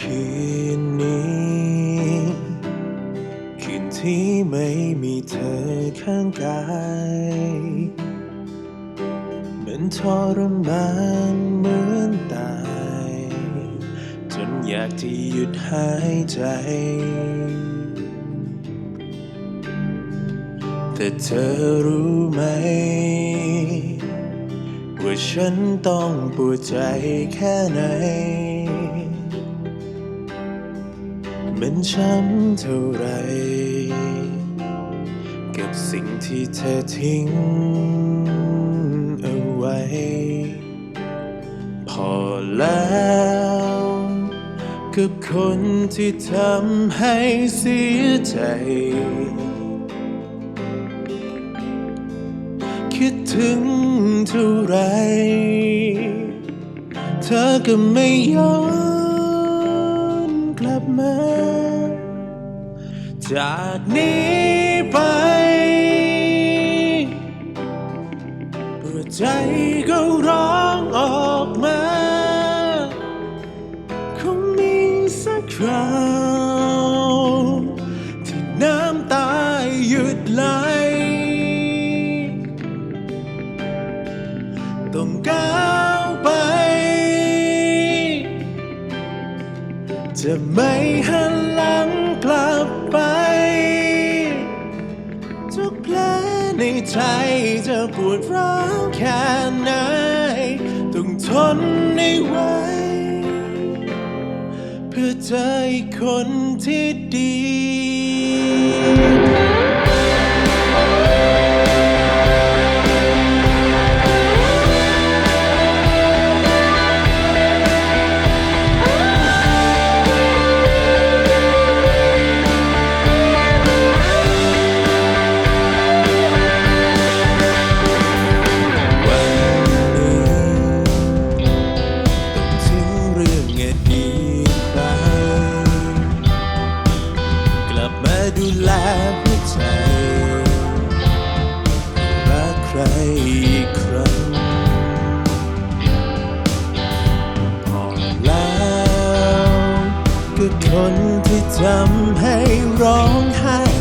คืนนี้ คืนที่ไม่มีเธอข้างกายเหมือนทรมานเหมือนตาย จนอยากที่หยุดหายใจ แต่เธอรู้ไหม ว่าฉันต้องปวดใจแค่ไหน มันช้ำเท่าไร กับสิ่งที่เธอทิ้งเอาไว้ พอแล้วกับคนที่ทำให้เสียใจ คิดถึงเท่าไร เธอก็ไม่ยอน กลับมา จากนี้ไปหัวใจก็ร้องออกมา คงมีสักครา จะไม่หันหลังกลับไป ทุกแผลในใจจะปวดร้าวแค่ไหน ต้องทนในไวเพื่อเจออีกคนที่ดี คืนที่ทำให้ร้องไห้